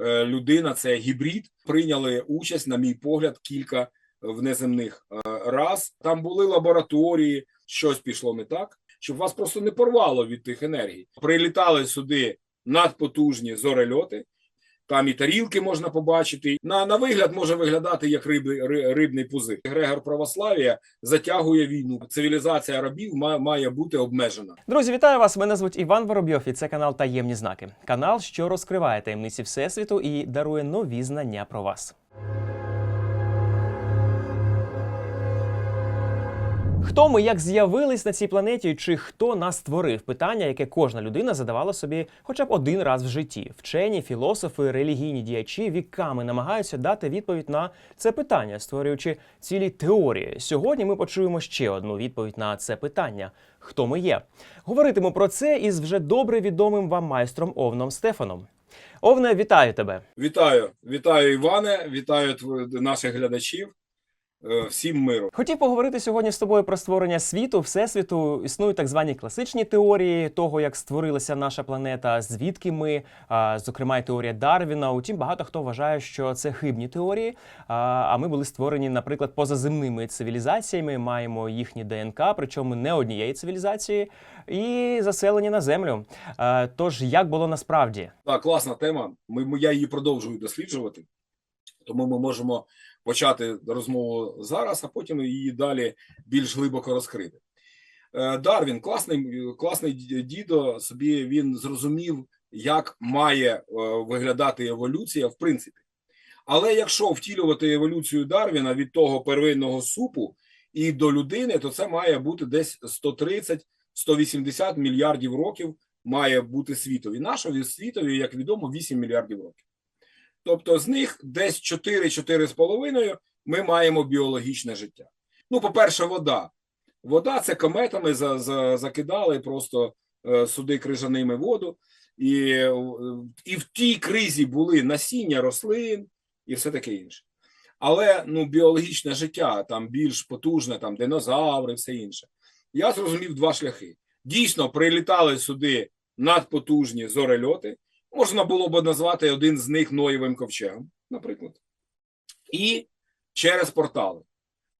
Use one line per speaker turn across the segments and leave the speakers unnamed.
е, людина, це гібрид. Прийняли участь, на мій погляд, кілька внеземних е, раз. Там були лабораторії, щось пішло не так, щоб вас просто не порвало від тих енергій. Прилітали сюди надпотужні зорельоти. Там і тарілки можна побачити. На, на вигляд може виглядати як риби, рибний пузир. Грегор православ'я затягує війну. Цивілізація рабів ма- має бути обмежена.
Друзі, вітаю вас! Мене звуть Іван Воробйов, і це канал Таємні знаки. Канал, що розкриває таємниці всесвіту і дарує нові знання про вас. Хто ми як з'явились на цій планеті, чи хто нас створив? Питання, яке кожна людина задавала собі хоча б один раз в житті. Вчені, філософи, релігійні діячі віками намагаються дати відповідь на це питання, створюючи цілі теорії. Сьогодні ми почуємо ще одну відповідь на це питання: хто ми є? Говоритиму про це із вже добре відомим вам майстром Овном Стефаном. Овне, вітаю тебе!
Вітаю, вітаю, Іване, вітаю наших глядачів. Е, Всім миру.
Хотів поговорити сьогодні з тобою про створення світу, всесвіту. Існують так звані класичні теорії того, як створилася наша планета, звідки ми, зокрема, і теорія Дарвіна. Утім, багато хто вважає, що це хибні теорії. А ми були створені, наприклад, позаземними цивілізаціями, маємо їхні ДНК, причому не однієї цивілізації, і заселені на землю. Тож як було насправді?
Так, класна тема. Ми- я її продовжую досліджувати, тому ми можемо почати розмову зараз, а потім її далі більш глибоко розкрити. Е, Дарвін, класний, класний дідо, собі він зрозумів, як має е, виглядати еволюція в принципі. Але якщо втілювати еволюцію Дарвіна від того первинного супу і до людини, то це має бути десь 130-180 мільярдів років має бути світові. Нашові світові, як відомо, 8 мільярдів років. Тобто з них десь 4-4,5 ми маємо біологічне життя. Ну, по-перше, вода. Вода це кометами за, за, закидали просто е, суди крижаними воду. І, е, і в тій кризі були насіння рослин і все таке інше. Але ну, біологічне життя там більш потужне, там динозаври, все інше. Я зрозумів два шляхи. Дійсно, прилітали сюди надпотужні зорельоти. Можна було б назвати один з них Ноєвим ковчегом, наприклад, і через портали.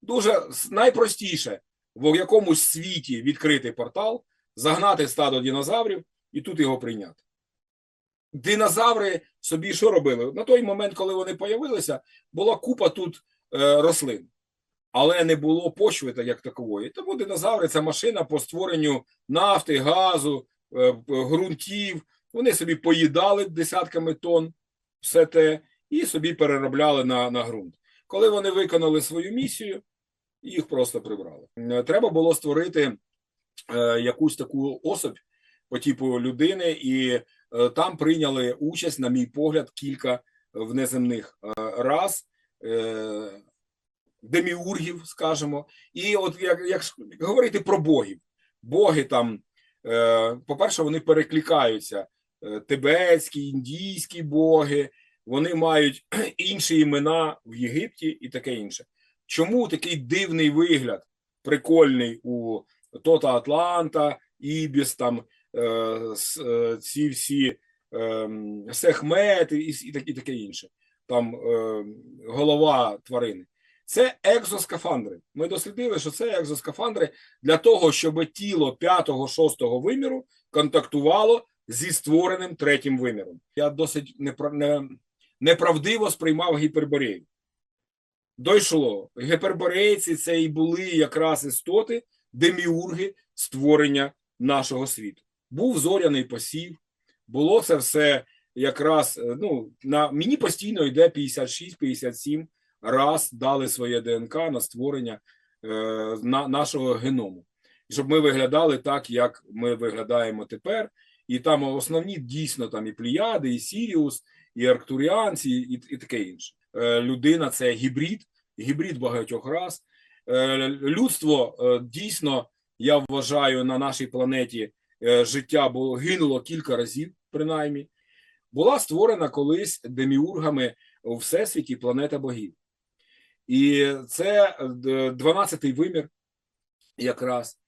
Дуже найпростіше в якомусь світі відкрити портал, загнати стадо динозаврів і тут його прийняти. Динозаври собі що робили? На той момент, коли вони появилися, була купа тут е, рослин, але не було почви так як такової. Тому динозаври це машина по створенню нафти, газу, е, ґрунтів. Вони собі поїдали десятками тонн все те і собі переробляли на, на ґрунт. Коли вони виконали свою місію, їх просто прибрали. Е, Треба було створити е, якусь таку особь по типу людини, і е, там прийняли участь, на мій погляд, кілька внеземних е, рас. Е, деміургів, скажімо, і от як, як говорити про богів, боги там, е, по-перше, вони перекликаються тибетські, індійські боги, вони мають інші імена в Єгипті і таке інше. Чому такий дивний вигляд, прикольний у Тота Атланта, Ібіс, там е, е, ці всі е, Сехмет і, таке інше, там е, голова тварини. Це екзоскафандри. Ми дослідили, що це екзоскафандри для того, щоб тіло п'ятого, шостого виміру контактувало зі створеним третім виміром. Я досить непра- неправдиво сприймав гіперборею. Дойшло. Гіперборейці це і були якраз істоти, деміурги створення нашого світу. Був зоряний посів, було це все якраз, е, ну, на мені постійно йде 56-57 раз дали своє ДНК на створення е, на, нашого геному, щоб ми виглядали так, як ми виглядаємо тепер. І там основні дійсно там і Пліяди, і Сіріус, і Арктуріанці, і, і таке інше. Е, людина це гібрид, гібрид багатьох рас. Е, людство е, дійсно, я вважаю, на нашій планеті життя було гинуло кілька разів, принаймні. Була створена колись деміургами у всесвіті планета богів. І це е, 12-й вимір якраз.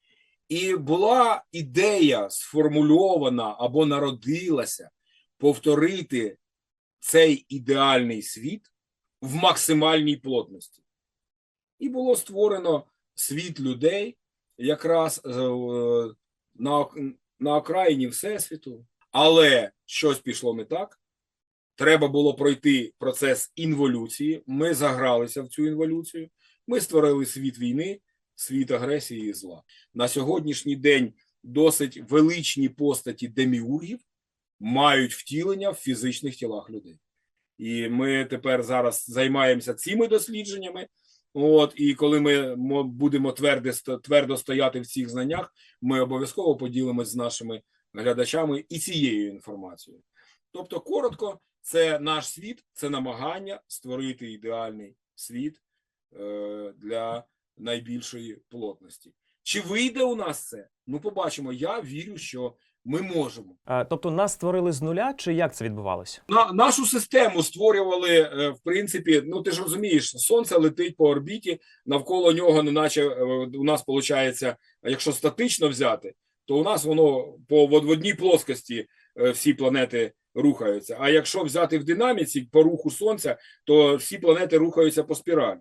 І була ідея сформульована або народилася повторити цей ідеальний світ в максимальній плотності. І було створено світ людей якраз е, е, на, на окраїні Всесвіту, але щось пішло не так. Треба було пройти процес інволюції. Ми загралися в цю інволюцію. Ми створили світ війни, світ агресії і зла. На сьогоднішній день досить величні постаті деміургів мають втілення в фізичних тілах людей. І ми тепер зараз займаємося цими дослідженнями. От, і коли ми будемо твердо, твердо стояти в цих знаннях, ми обов'язково поділимось з нашими глядачами і цією інформацією. Тобто, коротко, це наш світ, це намагання створити ідеальний світ е, для найбільшої плотності. Чи вийде у нас це? Ну, побачимо. Я вірю, що ми можемо.
Е, Тобто нас створили з нуля, чи як це відбувалося?
На нашу систему створювали е, в принципі. Ну ти ж розумієш, сонце летить по орбіті, навколо нього, неначе е, у нас виходить, якщо статично взяти, то у нас воно по в в одній плоскості е, всі планети рухаються. А якщо взяти в динаміці по руху сонця, то всі планети рухаються по спіралі.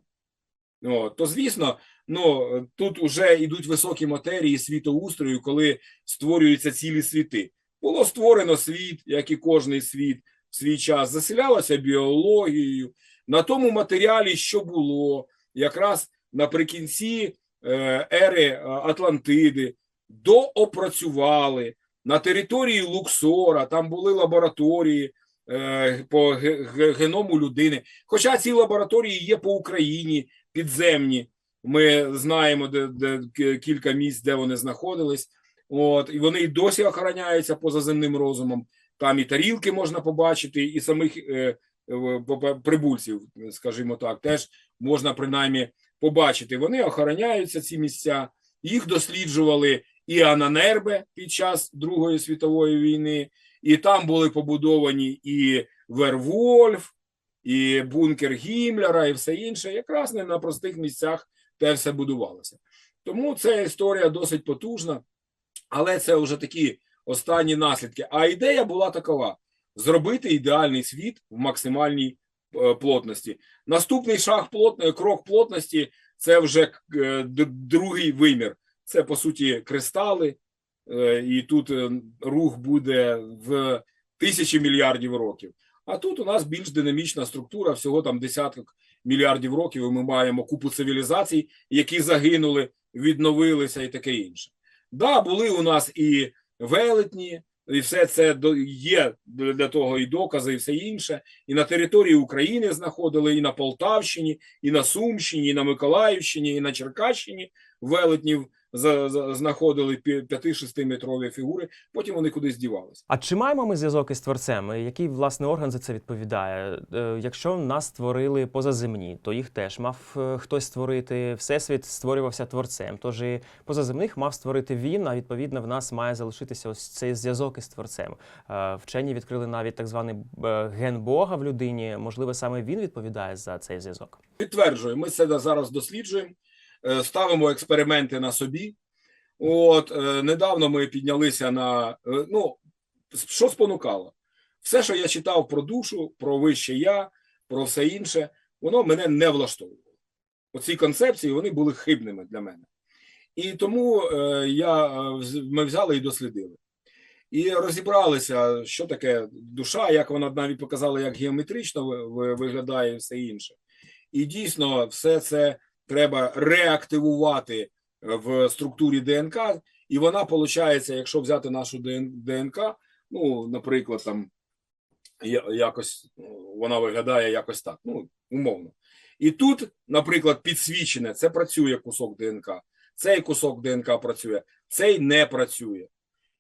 О, то звісно, ну тут вже йдуть високі матерії світоустрою, коли створюються цілі світи. Було створено світ, як і кожний світ в свій час, заселялося біологією. На тому матеріалі, що було, якраз наприкінці е, ери е, Атлантиди, доопрацювали на території Луксора, там були лабораторії е, по ге- ге- геному людини. Хоча ці лабораторії є по Україні підземні. Ми знаємо, де, де кілька місць, де вони знаходились. От, і вони й досі охороняються позаземним розумом. Там і тарілки можна побачити, і самих е, е, прибульців, скажімо так, теж можна принаймні побачити. Вони охороняються, ці місця. Їх досліджували і Ананербе під час Другої світової війни, і там були побудовані і Вервольф, і бункер Гіммлера, і все інше. Якраз не на простих місцях те все будувалося. Тому ця історія досить потужна, але це вже такі останні наслідки. А ідея була такова: зробити ідеальний світ в максимальній е, плотності. Наступний шаг плот, крок плотності це вже е, другий вимір. Це по суті кристали, е, і тут рух буде в тисячі мільярдів років. А тут у нас більш динамічна структура, всього там десяток мільярдів років. І ми маємо купу цивілізацій, які загинули, відновилися і таке інше. Да, були у нас і велетні, і все це до- є для того і докази, і все інше. І на території України знаходили, і на Полтавщині, і на Сумщині, і на Миколаївщині, і на Черкащині велетнів знаходили 5-6 метрові фігури. Потім вони кудись дівалися.
А чи маємо ми зв'язок із творцем? Який власне орган за це відповідає? Е, Якщо нас створили позаземні, то їх теж мав е, хтось створити. Всесвіт створювався творцем. Тож і позаземних мав створити він. А відповідно в нас має залишитися ось цей зв'язок із творцем. Е, Вчені відкрили навіть так званий ген Бога в людині. Можливо, саме він відповідає за цей зв'язок.
Підтверджую, ми це зараз досліджуємо, ставимо експерименти на собі. От е, недавно ми піднялися на е, ну що спонукало? Все, що я читав про душу, про вище я, про все інше, воно мене не влаштовувало. Оці концепції вони були хибними для мене. І тому е, я, е, ми взяли і дослідили. І розібралися, що таке душа, як вона навіть показала, як геометрично ви- ви- виглядає і все інше. І дійсно, все це треба реактивувати в структурі ДНК, і вона виходить, якщо взяти нашу ДНК, ну, наприклад, там якось ну, вона виглядає якось так, ну, умовно. І тут, наприклад, підсвічене, це працює кусок ДНК, цей кусок ДНК працює, цей не працює.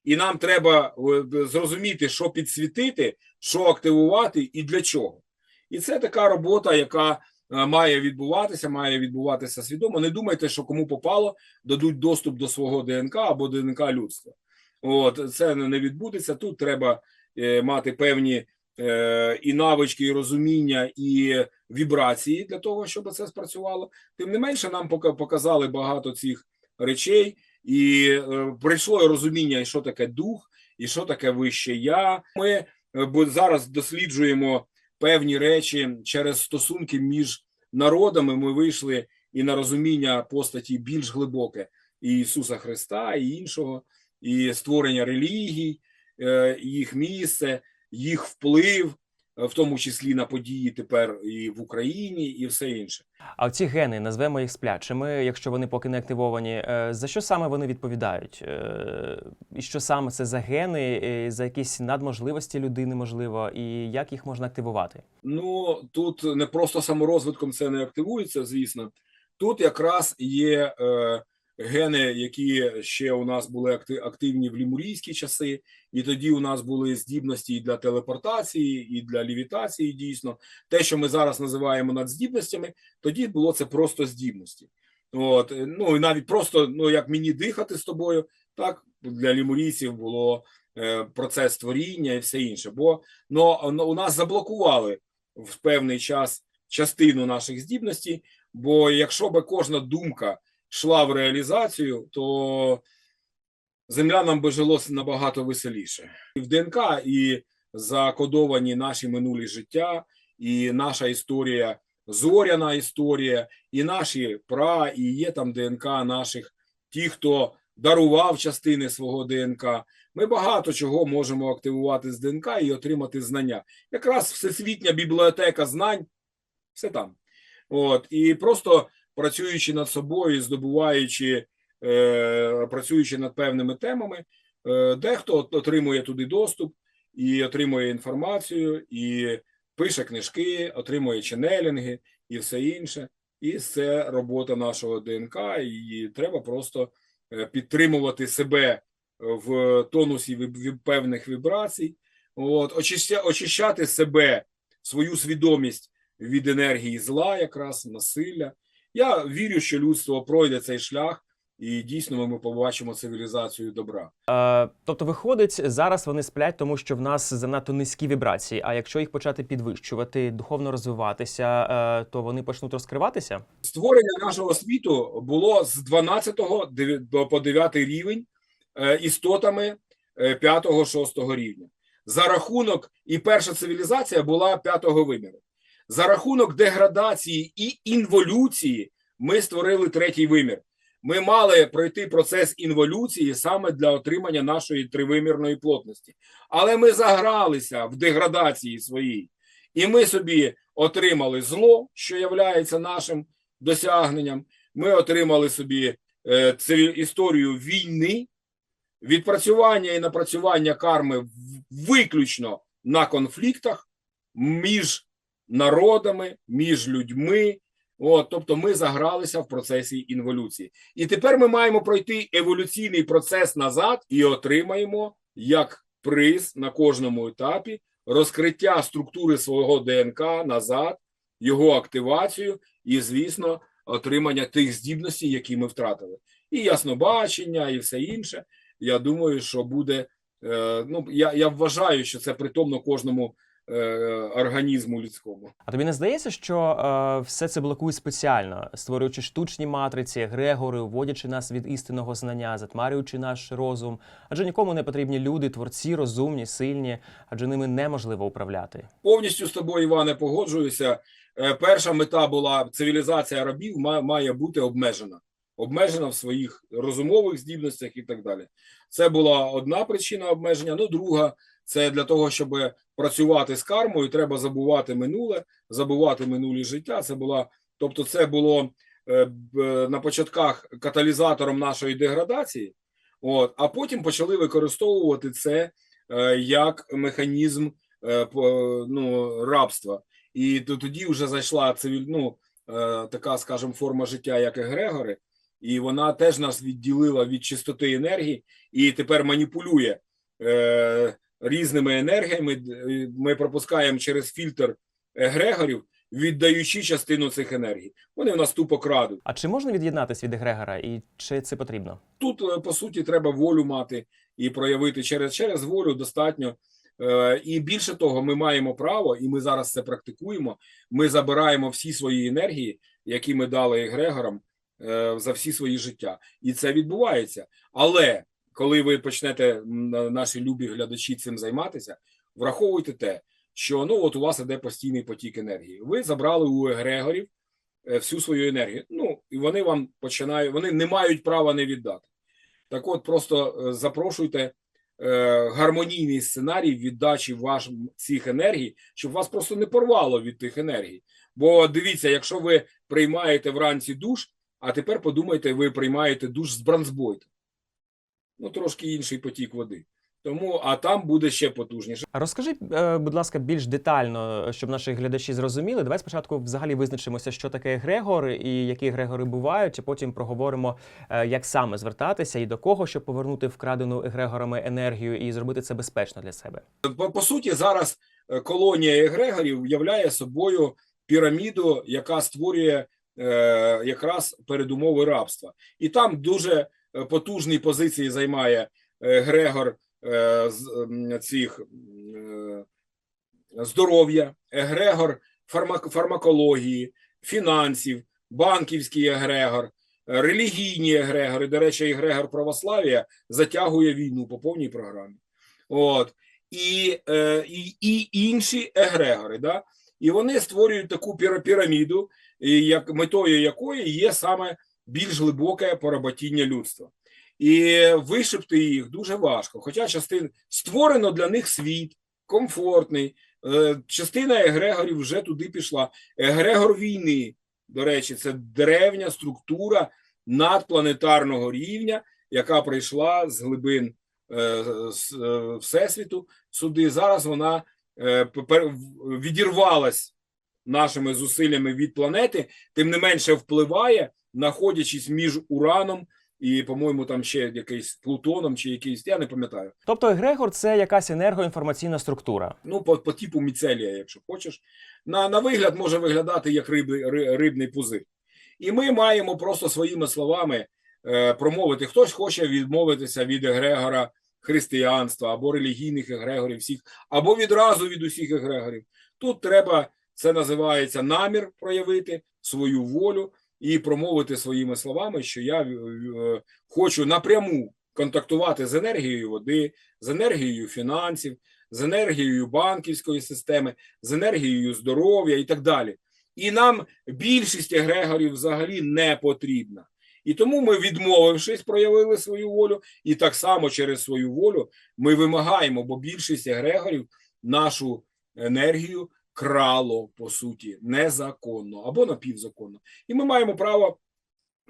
І нам треба е, зрозуміти, що підсвітити, що активувати і для чого. І це така робота, яка е, має відбуватися, має відбуватися свідомо. Не думайте, що кому попало, дадуть доступ до свого ДНК або ДНК людства. От це не відбудеться. Тут треба е, мати певні е, і навички, і розуміння, і вібрації для того, щоб це спрацювало. Тим не менше, нам пока- показали багато цих речей, і е, прийшло розуміння, що таке дух, і що таке вище я. Ми е, зараз досліджуємо певні речі через стосунки між народами. Ми вийшли і на розуміння постаті більш глибоке і Ісуса Христа, і іншого, і створення релігій, е, їх місце, їх вплив, в тому числі на події тепер і в Україні, і все інше.
А ці гени назвемо їх сплячими, якщо вони поки не активовані. Е, За що саме вони відповідають? Е, І що саме це за гени, е, за якісь надможливості людини, можливо, і як їх можна активувати?
Ну тут не просто саморозвитком це не активується, звісно. Тут якраз є е, гени, які ще у нас були акти- активні в лімурійські часи, і тоді у нас були здібності і для телепортації, і для лівітації. Дійсно, те, що ми зараз називаємо надздібностями, тоді було це просто здібності. От ну і навіть просто ну як мені дихати з тобою, так для лімурійців було е, процес творіння і все інше. Бо ну, ну, у нас заблокували в певний час частину наших здібностей. Бо якщо би кожна думка йшла в реалізацію, то землянам би жилося набагато веселіше. І в ДНК і закодовані наші минулі життя, і наша історія, зоряна історія, і наші пра, і є там ДНК наших, ті, хто дарував частини свого ДНК. Ми багато чого можемо активувати з ДНК і отримати знання. Якраз всесвітня бібліотека знань, все там. От і просто працюючи над собою, здобуваючи, е, працюючи над певними темами, е, дехто отримує туди доступ і отримує інформацію, і пише книжки, отримує ченелінги і все інше. І це робота нашого ДНК, і треба просто е, підтримувати себе в тонусі певних вібрацій, от, очища, очищати себе, свою свідомість від енергії зла, якраз насилля. Я вірю, що людство пройде цей шлях, і дійсно ми побачимо цивілізацію добра.
Е, тобто, виходить, зараз вони сплять, тому що в нас занадто низькі вібрації. А якщо їх почати підвищувати, духовно розвиватися, е, то вони почнуть розкриватися.
Створення нашого світу було з 12 дев'я- по 9 рівень е, істотами 5-6 рівня. За рахунок, і перша цивілізація була 5 виміру. За рахунок деградації і інволюції ми створили третій вимір. Ми мали пройти процес інволюції саме для отримання нашої тривимірної плотності. Але ми загралися в деградації своїй, і ми собі отримали зло, що є нашим досягненням. Ми отримали собі е, історію війни, відпрацювання і напрацювання карми виключно на конфліктах між народами, між людьми. От, тобто ми загралися в процесі інволюції. І тепер ми маємо пройти еволюційний процес назад і отримаємо як приз на кожному етапі розкриття структури свого ДНК назад, його активацію і, звісно, отримання тих здібностей, які ми втратили. І яснобачення, і все інше. Я думаю, що буде. е, Ну, я, я вважаю, що це притомно кожному організму людському.
А тобі не здається, що е, все це блокує спеціально, створюючи штучні матриці, егрегори, уводячи нас від істинного знання, затмарюючи наш розум? Адже нікому не потрібні люди, творці, розумні, сильні, адже ними неможливо управляти.
Повністю з тобою, Іване, погоджуюся. Е, Перша мета була цивілізація рабів ма- має бути обмежена, обмежена в своїх розумових здібностях і так далі. Це була одна причина обмеження. Ну, друга це для того, щоб працювати з кармою, треба забувати минуле, забувати минулі життя. Це була, тобто, це було е, на початках каталізатором нашої деградації. От, а потім почали використовувати це е, як механізм е, ну, рабства. І то- тоді вже зайшла цивіль, ну, е, така, скажімо, форма життя, як егрегори, і вона теж нас відділила від чистоти енергії і тепер маніпулює е, різними енергіями. Ми пропускаємо через фільтр егрегорів, віддаючи частину цих енергій. Вони в нас тупо крадуть.
А чи можна від'єднатися від егрегора, і чи це потрібно?
Тут, е, по суті, треба волю мати і проявити через, через волю достатньо. Е, І більше того, ми маємо право, і ми зараз це практикуємо. Ми забираємо всі свої енергії, які ми дали егрегорам е, за всі свої життя, і це відбувається. Але коли ви почнете, наші любі глядачі, цим займатися, враховуйте те, що ну от у вас іде постійний потік енергії. Ви забрали у егрегорів е, всю свою енергію. Ну і вони вам починають, вони не мають права не віддати. Так от, просто е, запрошуйте е, гармонійний сценарій віддачі ваш цих енергій, щоб вас просто не порвало від тих енергій. Бо дивіться, якщо ви приймаєте вранці душ, а тепер подумайте, ви приймаєте душ з бронзбойту. Ну, трошки інший потік води. Тому, а там буде ще потужніше.
Розкажи, е, будь ласка, більш детально, щоб наші глядачі зрозуміли. Давай спочатку взагалі визначимося, що таке егрегор і які егрегори бувають, а потім проговоримо, е, як саме звертатися і до кого, щоб повернути вкрадену егрегорами енергію і зробити це безпечно для себе.
По, по суті, зараз е, колонія егрегорів являє собою піраміду, яка створює е, якраз передумови рабства. І там дуже потужні позиції займає е, з м, цих е, здоров'я, егрегор фармакології, фінансів, банківський егрегор, е, релігійні егрегори. До речі, егрегор православ'я затягує війну по повній програмі. От і, е, і, і інші егрегори. Да? І вони створюють таку піра- піраміду, як метою якої є саме більш глибоке поработіння людства. І вишибти їх дуже важко. Хоча частин створено для них світ комфортний. Е, Частина егрегорів вже туди пішла. Егрегор війни, до речі, це древня структура надпланетарного рівня, яка прийшла з глибин е, е, всесвіту сюди. Зараз вона відірвалась нашими зусиллями від планети, тим не менше впливає, знаходячись між Ураном і, по-моєму, там ще якийсь Плутоном чи якийсь, я не пам'ятаю.
Тобто, егрегор це якась енергоінформаційна структура.
Ну, по, по типу міцелія, якщо хочеш. На, на вигляд може виглядати як рибний, ри- рибний пузир. І ми маємо просто своїми словами е, промовити. Хтось хоче відмовитися від егрегора християнства або релігійних егрегорів всіх, або відразу від усіх егрегорів. Тут треба, це називається намір проявити свою волю і промовити своїми словами, що я е, хочу напряму контактувати з енергією води, з енергією фінансів, з енергією банківської системи, з енергією здоров'я і так далі. І нам більшість егрегорів взагалі не потрібна. І тому ми, відмовившись, проявили свою волю, і так само через свою волю ми вимагаємо, бо більшість егрегорів нашу енергію крало по суті незаконно або напівзаконно. І ми маємо право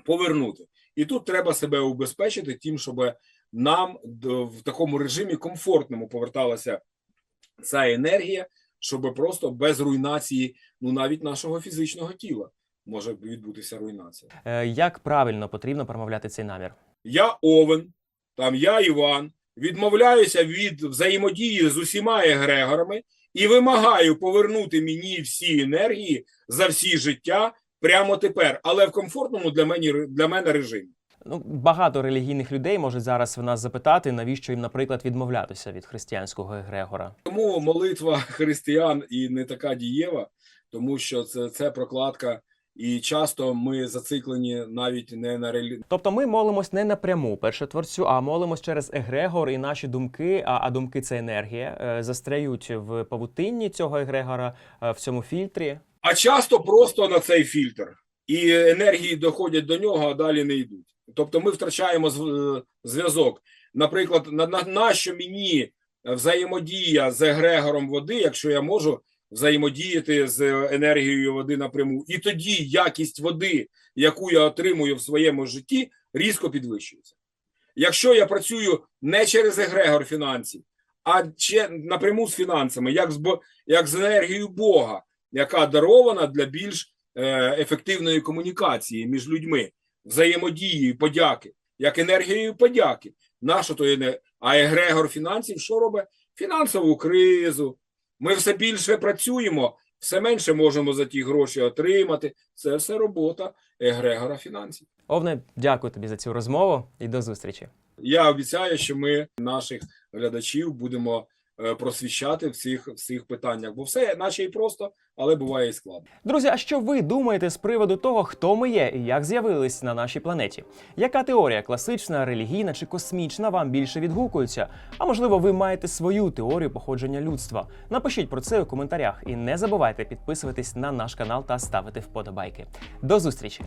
повернути. І тут треба себе убезпечити тим, щоб нам в такому режимі комфортному поверталася ця енергія, щоб просто без руйнації, ну навіть нашого фізичного тіла може відбутися руйнація.
Е, Як правильно потрібно промовляти цей намір?
Я Овен, там я Іван, відмовляюся від взаємодії з усіма егрегорами і вимагаю повернути мені всі енергії за всі життя прямо тепер, але в комфортному для мене для мене режимі.
Ну, багато релігійних людей можуть зараз в нас запитати, навіщо їм, наприклад, відмовлятися від християнського егрегора.
Тому молитва християн і не така дієва, тому що це, це прокладка, і часто ми зациклені навіть не на релі...
Тобто ми молимось не напряму першотворцю, а молимось через егрегор, і наші думки, а, а думки це енергія, е, застряють в павутинні цього егрегора, е, в цьому фільтрі.
А часто просто на цей фільтр, і енергії доходять до нього, а далі не йдуть. Тобто ми втрачаємо е, зв'язок. Наприклад, на, на, нащо мені взаємодія з егрегором води, якщо я можу взаємодіяти з енергією води напряму, і тоді якість води, яку я отримую в своєму житті, різко підвищується. Якщо я працюю не через егрегор фінансів, а ще напряму з фінансами, як з, як з енергією Бога, яка дарована для більш е, ефективної комунікації між людьми, взаємодії, подяки, як енергією подяки. Нащо то є а егрегор фінансів що робить? Фінансову кризу. Ми все більше працюємо, все менше можемо за ті гроші отримати. Це все робота егрегора фінансів.
Овне, дякую тобі за цю розмову і до зустрічі.
Я обіцяю, що ми наших глядачів будемо просвіщати в цих, в цих питаннях. Бо все, наче і просто, але буває і складно.
Друзі, а що ви думаєте з приводу того, хто ми є і як з'явились на нашій планеті? Яка теорія класична, релігійна чи космічна вам більше відгукується? А можливо, ви маєте свою теорію походження людства? Напишіть про це у коментарях і не забувайте підписуватись на наш канал та ставити вподобайки. До зустрічі!